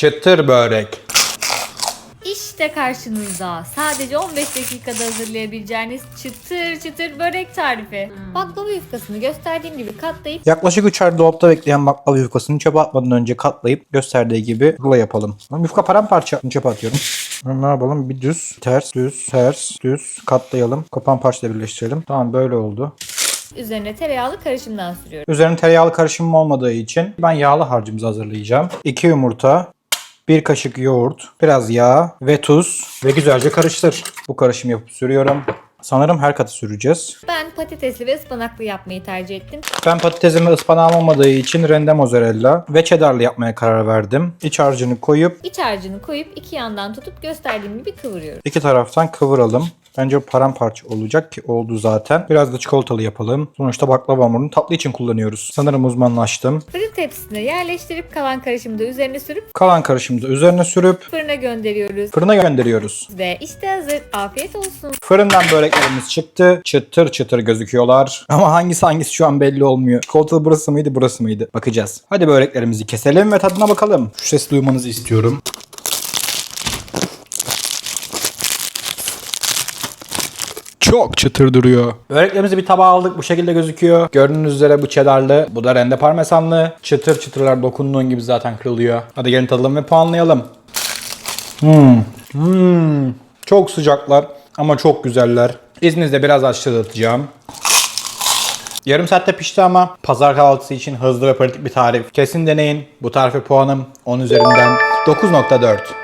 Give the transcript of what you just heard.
Çıtır börek. İşte karşınızda sadece 15 dakikada hazırlayabileceğiniz çıtır çıtır börek tarifi. Baklava yufkasını gösterdiğim gibi katlayıp Yaklaşık 3 ay dolapta bekleyen baklava yufkasını çöpe atmadan önce katlayıp gösterdiği gibi rulo yapalım. Lan Yufka paramparça çöpe atıyorum. Şimdi ne yapalım? Bir düz, ters, düz, ters, düz katlayalım. Kopan parçayla birleştirelim. Tamam böyle oldu. üzerine tereyağlı karışımdan sürüyorum. Üzerine tereyağlı karışımım olmadığı için ben yağlı harcımızı hazırlayacağım. 2 yumurta, 1 kaşık yoğurt, biraz yağ ve tuz ve güzelce karıştır. Bu karışımı yapıp sürüyorum. Sanırım her katı süreceğiz. Ben patatesli ve ıspanaklı yapmayı tercih ettim. Ben patatesimi ıspanağım olmadığı için rende mozzarella ve cheddarlı yapmaya karar verdim. İç harcını koyup İç harcını koyup iki yandan tutup gösterdiğim gibi kıvırıyorum. iki taraftan kıvıralım. Bence paramparça olacak ki oldu zaten. Biraz da çikolatalı yapalım. Sonuçta baklava hamurunu tatlı için kullanıyoruz. Sanırım uzmanlaştım. Fırın tepsisine yerleştirip kalan karışımı da üzerine sürüp Kalan karışımı da üzerine sürüp fırına gönderiyoruz. fırına gönderiyoruz. Ve işte hazır. Afiyet olsun. Fırından böreklerimiz çıktı. Çıtır çıtır gözüküyorlar. Ama hangisi hangisi şu an belli olmuyor. Çikolatalı burası mıydı burası mıydı? Bakacağız. Hadi böreklerimizi keselim ve tadına bakalım. Şu sesi duymanızı istiyorum. Çok çıtır duruyor. Böreklerimizi bir tabağa aldık. Bu şekilde gözüküyor. Gördüğünüz üzere bu cheddarlı. Bu da rende parmesanlı. Çıtır çıtırlar dokunduğun gibi zaten kırılıyor. Hadi gelin tadalım ve puanlayalım. Hmm, çok sıcaklar ama çok güzeller. İzninizle biraz açtırtacağım. Yarım saatte pişti ama pazar kahvaltısı için hızlı ve pratik bir tarif. Kesin deneyin. Bu tarife puanım 10 üzerinden 9.4.